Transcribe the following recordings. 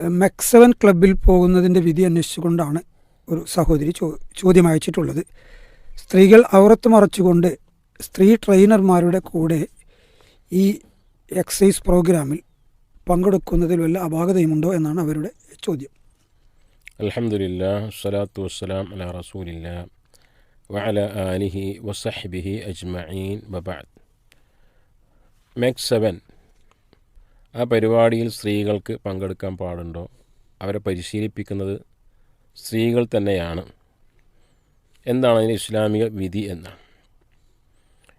മെക്സവൻ ക്ലബിൽ പോകുന്നതിന്റെ വിധി അന്വേഷിച്ചുകൊണ്ടാണ് ഒരു സഹോദരി ചോ ചോദ്യം അയച്ചിട്ടുള്ളത്. സ്ത്രീകൾ ഔറത്ത് മറച്ചുകൊണ്ട് സ്ത്രീ ട്രെയിനർമാരുടെ കൂടെ ഈ എക്സസൈസ് പ്രോഗ്രാമിൽ പങ്കെടുക്കുന്നതിൽ വല്ല അപാകതയുമുണ്ടോ എന്നാണ് അവരുടെ ചോദ്യം. അലഹമുല്ലാ വസ്സലാത്തു വസ്സലാം അല വഅല ആലിഹി അജ്മഈൻ സെവൻ ആ പരിപാടിയിൽ സ്ത്രീകൾക്ക് പങ്കെടുക്കാൻ പാടുണ്ടോ? അവരെ പരിശീലിപ്പിക്കുന്നത് സ്ത്രീകൾ തന്നെയാണ്. എന്താണ് അതിന് ഇസ്ലാമിക വിധി എന്നാണ്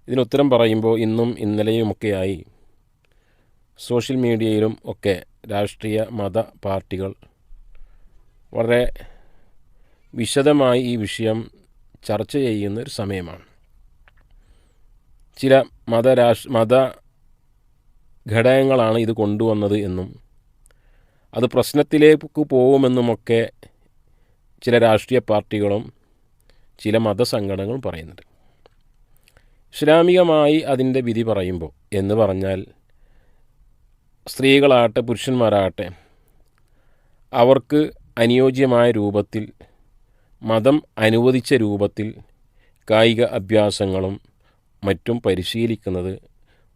ഇതിനുത്തരം പറയുമ്പോൾ ഇന്നും ഇന്നലെയുമൊക്കെയായി സോഷ്യൽ മീഡിയയിലും ഒക്കെ രാഷ്ട്രീയ മത പാർട്ടികൾ വളരെ വിശദമായി ഈ വിഷയം ചർച്ച ചെയ്യുന്ന ഒരു സമയമാണ്. ചില മതരാഷ് മത ഘടകങ്ങളാണ് ഇത് കൊണ്ടുവന്നത് എന്നും അത് പ്രശ്നത്തിലേക്ക് പോകുമെന്നുമൊക്കെ ചില രാഷ്ട്രീയ പാർട്ടികളും ചില മതസംഘടനകളും പറയുന്നുണ്ട്. ഇസ്ലാമികമായി അതിന്റെ വിധി പറയുമ്പോൾ എന്ന് പറഞ്ഞാൽ സ്ത്രീകളാകട്ടെ പുരുഷന്മാരാകട്ടെ അവർക്ക് അനുയോജ്യമായ രൂപത്തിൽ മതം അനുവദിച്ച രൂപത്തിൽ കായിക അഭ്യാസങ്ങളും മറ്റും പരിശീലിക്കുന്നത്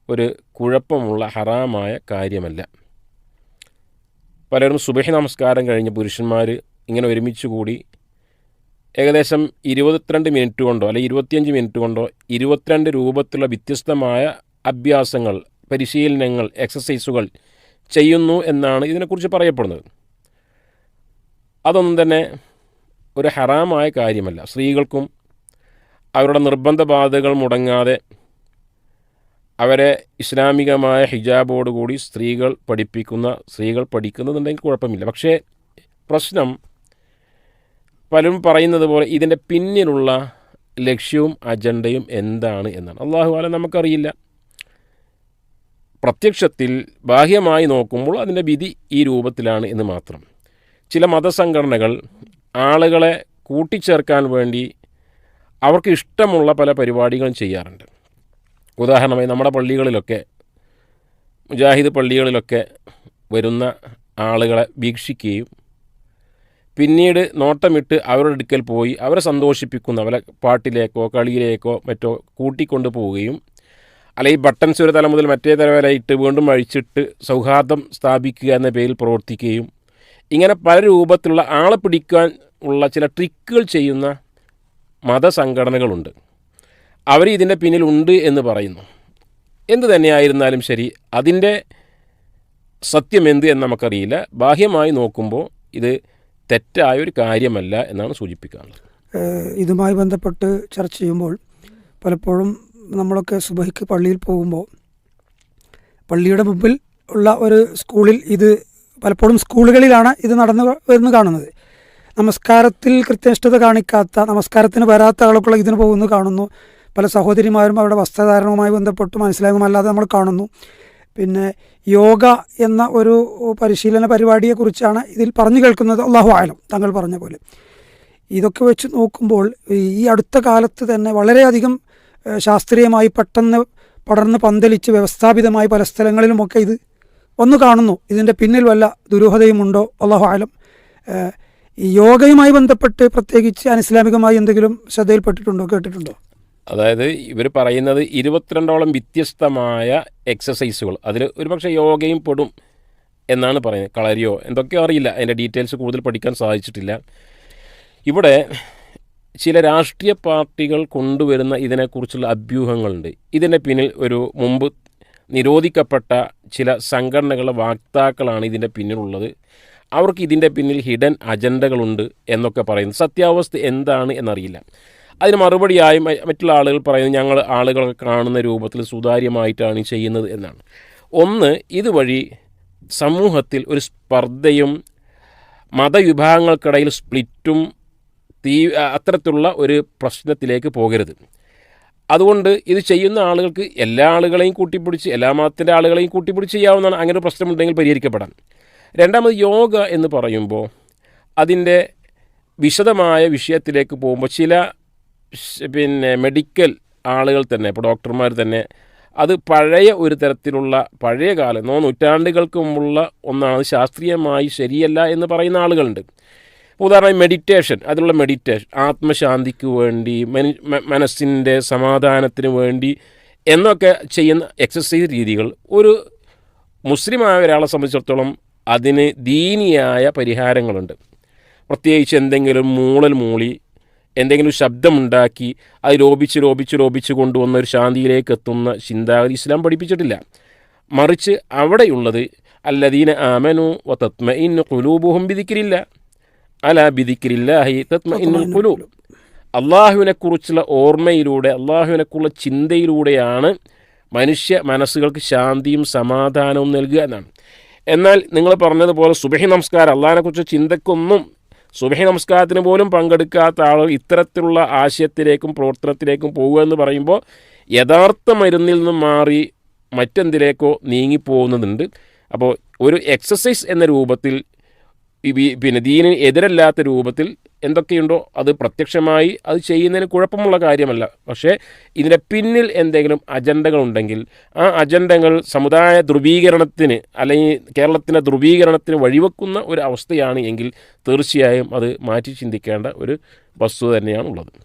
ഒരു കുഴപ്പമുള്ള ഹറാമായ കാര്യമല്ല. പലരും സുബഹി നമസ്കാരം കഴിഞ്ഞ് പുരുഷന്മാർ ഇങ്ങനെ ഒരുമിച്ച് കൂടി ഏകദേശം ഇരുപത്തിരണ്ട് മിനിറ്റ് കൊണ്ടോ അല്ലെങ്കിൽ ഇരുപത്തിയഞ്ച് മിനിറ്റ് കൊണ്ടോ ഇരുപത്തിരണ്ട് രൂപത്തിലുള്ള വ്യത്യസ്തമായ അഭ്യാസങ്ങൾ പരിശീലനങ്ങൾ എക്സസൈസുകൾ ചെയ്യുന്നു എന്നാണ് ഇതിനെക്കുറിച്ച് പറയപ്പെടുന്നത്. അതൊന്നും തന്നെ ഒരു ഹറാമായ കാര്യമല്ല. സ്ത്രീകൾക്കും അവരുടെ നിർബന്ധ ബാധകൾ മുടങ്ങാതെ അവരെ ഇസ്ലാമികമായ ഹിജാബോടുകൂടി സ്ത്രീകൾ പഠിപ്പിക്കുന്ന സ്ത്രീകൾ പഠിക്കുന്നതുണ്ടെങ്കിൽ കുഴപ്പമില്ല. പക്ഷേ പ്രശ്നം പലരും പറയുന്നത് പോലെ ഇതിന്റെ പിന്നിലുള്ള ലക്ഷ്യവും അജണ്ടയും എന്താണ് എന്നാണ്. അള്ളാഹു ആല നമുക്കറിയില്ല. പ്രത്യക്ഷത്തിൽ ബാഹ്യമായി നോക്കുമ്പോൾ അതിന്റെ വിധി ഈ രൂപത്തിലാണ് എന്ന് മാത്രം. ചില മതസംഘടനകൾ ആളുകളെ കൂട്ടിച്ചേർക്കാൻ വേണ്ടി അവർക്ക് ഇഷ്ടമുള്ള പല പരിപാടികളും ചെയ്യാറുണ്ട്. ഉദാഹരണമായി നമ്മുടെ പള്ളികളിലൊക്കെ മുജാഹിദ് പള്ളികളിലൊക്കെ വരുന്ന ആളുകളെ വീക്ഷിക്കുകയും പിന്നീട് നോട്ടമിട്ട് അവരുടെ അടുക്കൽ പോയി അവരെ സന്തോഷിപ്പിക്കുന്ന അവരെ പാട്ടിലേക്കോ കളിയിലേക്കോ മറ്റോ കൂട്ടിക്കൊണ്ടു പോവുകയും അല്ലെങ്കിൽ ബട്ടൺസ് ഒരു തല മുതൽ മറ്റേ തല വരെ ഇട്ട് വീണ്ടും അഴിച്ചിട്ട് സൗഹാർദ്ദം സ്ഥാപിക്കുക എന്ന പേരിൽ പ്രവർത്തിക്കുകയും ഇങ്ങനെ പല രൂപത്തിലുള്ള ആളെ പിടിക്കാൻ ഉള്ള ചില ട്രിക്കുകൾ ചെയ്യുന്ന മതസംഘടനകളുണ്ട്. അവർ ഇതിന്റെ പിന്നിലുണ്ട് എന്ന് പറയുന്നു. എന്ത് തന്നെയായിരുന്നാലും ശരി അതിന്റെ സത്യം എന്ത് എന്ന് നമുക്കറിയില്ല. ബാഹ്യമായി നോക്കുമ്പോൾ ഇത് തെറ്റായ ഒരു കാര്യമല്ല എന്നാണ് സൂചിപ്പിക്കാനുള്ളത്. ഇതുമായി ബന്ധപ്പെട്ട് ചർച്ച ചെയ്യുമ്പോൾ പലപ്പോഴും നമ്മളൊക്കെ സുബഹിക്ക് പള്ളിയിൽ പോകുമ്പോൾ പള്ളിയുടെ മുമ്പിൽ ഉള്ള ഒരു സ്കൂളിൽ ഇത് പലപ്പോഴും സ്കൂളുകളിലാണ് ഇത് നടന്നു വരുന്നു കാണുന്നത്. നമസ്കാരത്തിൽ കൃത്യനിഷ്ഠത കാണിക്കാത്ത നമസ്കാരത്തിന് വരാത്ത ആളുകൾ ഇതിന് പോകുന്നു കാണുന്നു. പല സഹോദരിമാരും അവരുടെ വസ്ത്രധാരണവുമായി ബന്ധപ്പെട്ട് മനസ്സിലാകുമല്ലാതെ നമ്മൾ കാണുന്നു. പിന്നെ യോഗ എന്ന ഒരു പരിശീലന പരിപാടിയെക്കുറിച്ചാണ് ഇതിൽ പറഞ്ഞു കേൾക്കുന്നത്. അള്ളാഹു ആയാലും താങ്കൾ പറഞ്ഞ പോലെ. ഇതൊക്കെ വെച്ച് നോക്കുമ്പോൾ ഈ അടുത്ത കാലത്ത് തന്നെ വളരെയധികം ശാസ്ത്രീയമായി പെട്ടെന്ന് പടർന്ന് പന്തലിച്ച് വ്യവസ്ഥാപിതമായി പല സ്ഥലങ്ങളിലുമൊക്കെ ഇത് ഒന്ന് കാണുന്നു. ഇതിന്റെ പിന്നിൽ വല്ല ദുരൂഹതയുമുണ്ടോ? അള്ളാഹു ആലം യോഗയുമായി ബന്ധപ്പെട്ട് പ്രത്യേകിച്ച് അനിസ്ലാമികമായി എന്തെങ്കിലും ശ്രദ്ധയിൽപ്പെട്ടിട്ടുണ്ടോ? കേട്ടിട്ടുണ്ടോ? അതായത് ഇവർ പറയുന്നത് ഇരുപത്തിരണ്ടോളം വ്യത്യസ്തമായ എക്സസൈസുകൾ അതിൽ ഒരുപക്ഷെ യോഗയും പെടും എന്നാണ് പറയുന്നത്. കളരിയോ എന്തൊക്കെയോ അറിയില്ല. അതിന്റെ ഡീറ്റെയിൽസ് കൂടുതൽ പഠിക്കാൻ സാധിച്ചിട്ടില്ല. ഇവിടെ ചില രാഷ്ട്രീയ പാർട്ടികൾ കൊണ്ടുവരുന്ന ഇതിനെക്കുറിച്ചുള്ള അഭ്യൂഹങ്ങളുണ്ട്. ഇതിന്റെ പിന്നിൽ ഒരു മുമ്പ് നിരോധിക്കപ്പെട്ട ചില സംഘടനകളുടെ വാക്താക്കളാണ് ഇതിന്റെ പിന്നിലുള്ളത്. അവർക്ക് ഇതിന്റെ പിന്നിൽ ഹിഡൻ അജണ്ടകളുണ്ട് എന്നൊക്കെ പറയുന്നു. സത്യാവസ്ഥ എന്താണ് എന്നറിയില്ല. അതിന് മറുപടിയായി മറ്റുള്ള ആളുകൾ പറയുന്നത് ഞങ്ങൾ ആളുകളൊക്കെ കാണുന്ന രൂപത്തിൽ സുതാര്യമായിട്ടാണ് ചെയ്യുന്നത് എന്നാണ്. ഒന്ന് ഇതുവഴി സമൂഹത്തിൽ ഒരു സ്പർദ്ധയും മതവിഭാഗങ്ങൾക്കിടയിൽ സ്പ്ലിറ്റും തീ അത്തരത്തിലുള്ള ഒരു പ്രശ്നത്തിലേക്ക് പോകരുത്. അതുകൊണ്ട് ഇത് ചെയ്യുന്ന ആളുകൾക്ക് എല്ലാ ആളുകളെയും കൂട്ടിപ്പിടിച്ച് എല്ലാ മതത്തിന്റെ ആളുകളെയും കൂട്ടിപ്പിടിച്ച് ചെയ്യാവുന്നതാണ്. അങ്ങനെ ഒരു പ്രശ്നമുണ്ടെങ്കിൽ പരിഹരിക്കപ്പെടാം. രണ്ടാമത് യോഗ എന്ന് പറയുമ്പോൾ അതിന്റെ വിശദമായ വിഷയത്തിലേക്ക് പോകുമ്പോൾ ചില പിന്നെ മെഡിക്കൽ ആളുകൾ തന്നെ ഇപ്പോൾ ഡോക്ടർമാർ തന്നെ അത് പഴയ ഒരു തരത്തിലുള്ള പഴയ കാലം നോ നൂറ്റാണ്ടുകൾക്ക് മുമ്പുള്ള ഒന്നാണ് ശാസ്ത്രീയമായി ശരിയല്ല എന്ന് പറയുന്ന ആളുകളുണ്ട്. ഉദാഹരണമായി മെഡിറ്റേഷൻ അതിലുള്ള മെഡിറ്റേഷൻ ആത്മശാന്തിക്ക് വേണ്ടി മനസ്സിന്റെ സമാധാനത്തിന് വേണ്ടി എന്നൊക്കെ ചെയ്യുന്ന എക്സസൈസ് രീതികൾ ഒരു മുസ്ലിമായ ഒരാളെ സംബന്ധിച്ചിടത്തോളം അതിന് ദീനിയായ പരിഹാരങ്ങളുണ്ട്. പ്രത്യേകിച്ച് എന്തെങ്കിലും മൂളൽ മൂളി എന്തെങ്കിലും ശബ്ദമുണ്ടാക്കി അത് ലോപിച്ച് ലോപിച്ച് ലോപിച്ച് കൊണ്ടുവന്ന ഒരു ശാന്തിയിലേക്ക് എത്തുന്ന ചിന്താഗതി ഇസ്ലാം പഠിപ്പിച്ചിട്ടില്ല. മറിച്ച് അവിടെയുള്ളത് അല്ലദീന ആമനു വ തത്മ ഇന്ന് കുലൂബുഹും ബിദിക്കിരില്ല അല ബിദിക്കിരില്ലാഹി തത്മ ഇൻ കുലൂബ് അള്ളാഹുവിനെക്കുറിച്ചുള്ള ഓർമ്മയിലൂടെ അള്ളാഹുവിനെക്കുറിച്ചുള്ള ചിന്തയിലൂടെയാണ് മനുഷ്യ മനസ്സുകൾക്ക് ശാന്തിയും സമാധാനവും നൽകുക എന്നാണ്. എന്നാൽ നിങ്ങൾ പറഞ്ഞതുപോലെ സുബഹി നമസ്കാരം അള്ളാഹിനെക്കുറിച്ച് ചിന്തക്കൊന്നും സുബഹി നമസ്കാരത്തിന് പോലും പങ്കെടുക്കാത്ത ആളുകൾ ഇത്തരത്തിലുള്ള ആശയത്തിലേക്കും പ്രവർത്തനത്തിലേക്കും പോകുക എന്ന് പറയുമ്പോൾ യഥാർത്ഥ മരുന്നിൽ നിന്നും മാറി മറ്റെന്തിലേക്കോ നീങ്ങിപ്പോകുന്നുണ്ട്. അപ്പോൾ ഒരു എക്സസൈസ് എന്ന രൂപത്തിൽ പിന്നെ ദീനിന് എതിരല്ലാത്ത രൂപത്തിൽ എന്തൊക്കെയുണ്ടോ അത് പ്രത്യക്ഷമായി അത് ചെയ്യുന്നതിന് കുഴപ്പമുള്ള കാര്യമല്ല. പക്ഷേ ഇതിന്റെ പിന്നിൽ എന്തെങ്കിലും അജണ്ടകൾ ഉണ്ടെങ്കിൽ ആ അജണ്ടകൾ സമുദായ ധ്രുവീകരണത്തിന് അല്ലെങ്കിൽ കേരളത്തിന്റെ ധ്രുവീകരണത്തിന് വഴിവെക്കുന്ന ഒരു അവസ്ഥയാണ് എങ്കിൽ തീർച്ചയായും അത് മാറ്റി ചിന്തിക്കേണ്ട ഒരു വസ്തുത തന്നെയാണുള്ളത്.